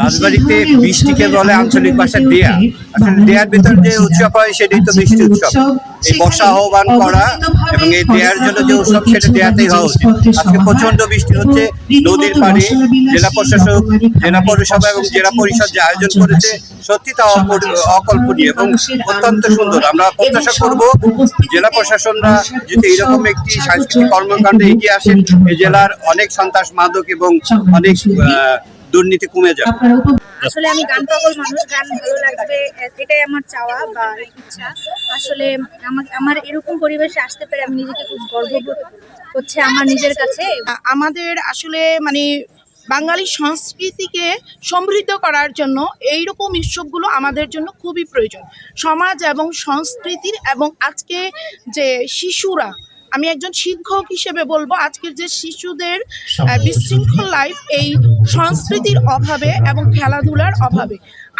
রাজবাড়িতে বৃষ্টিকে বলে আঞ্চলিক ভাষায় দেয়া। আসলে দেয়ার ভিতর যে উৎসব হয়, সেটাই তো বৃষ্টি উৎসব। এই বর্ষা আহ্বান করা এবং এই দেয়ার জন্য যে উৎসব, সেটা দেয়াতেই হওয়া উচিত। আজকে প্রচণ্ড বৃষ্টি হচ্ছে নদীর পাড়ে। জেলা প্রশাসক, জেলা পৌরসভা এবং জেলা পরিষদ যে আয়োজন করেছে, সত্যি তা অকল্পনীয় এবং অত্যন্ত সুন্দর। আমরা প্রত্যাশা করব জেলা প্রশাসনরা যদি এরকম একটি সাংস্কৃতিক কর্মকাণ্ডে এগিয়ে আসেন এই জেলার অনেক সন্ত্রাস মাদক এবং অনেক দুর্নীতি কমে যাবে। আসলে আমি গান পাগল মানুষ গান ভালো লাগবে এটাই আমার চাওয়া বা ইচ্ছা। আসলে আমার আমার এরকম পরিবেশে আসতে পেরে আমি নিজেকে খুব গর্ববোধ হচ্ছে আমার নিজের কাছে। আমাদের আসলে মানে বাঙালি সংস্কৃতিকে সমৃদ্ধ করার জন্য এইরকম উৎসবগুলো আমাদের জন্য খুবই প্রয়োজন। সমাজ এবং সংস্কৃতির এবং আজকে যে শিশুরা আমি একজন শিক্ষক হিসেবে বলব আজকের যে শিশুদের বিশৃঙ্খল লাইফ এই সংস্কৃতির অভাবে এবং খেলাধুলার অভাবে।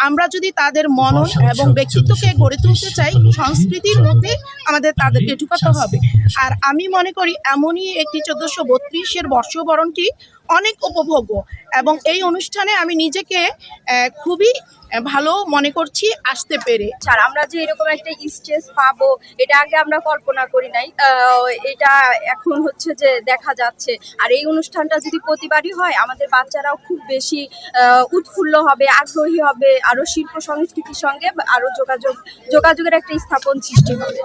আমরা যদি তাদের মনন এবং ব্যক্তিত্বকে গড়ে তুলতে চাই সংস্কৃতির মধ্যে আমাদের তাদেরকে ঢুকাতে হবে। আর আমি মনে করি এমনই একটি চোদ্দশো বত্রিশের বর্ষবরণটি অনেক উপভোগ্য এবং এই অনুষ্ঠানে আমি নিজেকে খুবই ভালো মনে করছি, আসতে পেরে। ছাড়া আমরা যে এরকম একটা স্টেজ পাবো, এটা আগে আমরা কল্পনা করি নাই। এটা এখন হচ্ছে যে দেখা যাচ্ছে। আর এই অনুষ্ঠানটা যদি প্রতিবারই হয়, আমাদের বাচ্চারাও খুব বেশি উৎফুল্ল হবে, আগ্রহী হবে, আরও শিল্প সংস্কৃতির সঙ্গে আরও যোগাযোগ, যোগাযোগের একটা স্থাপন সৃষ্টি হবে।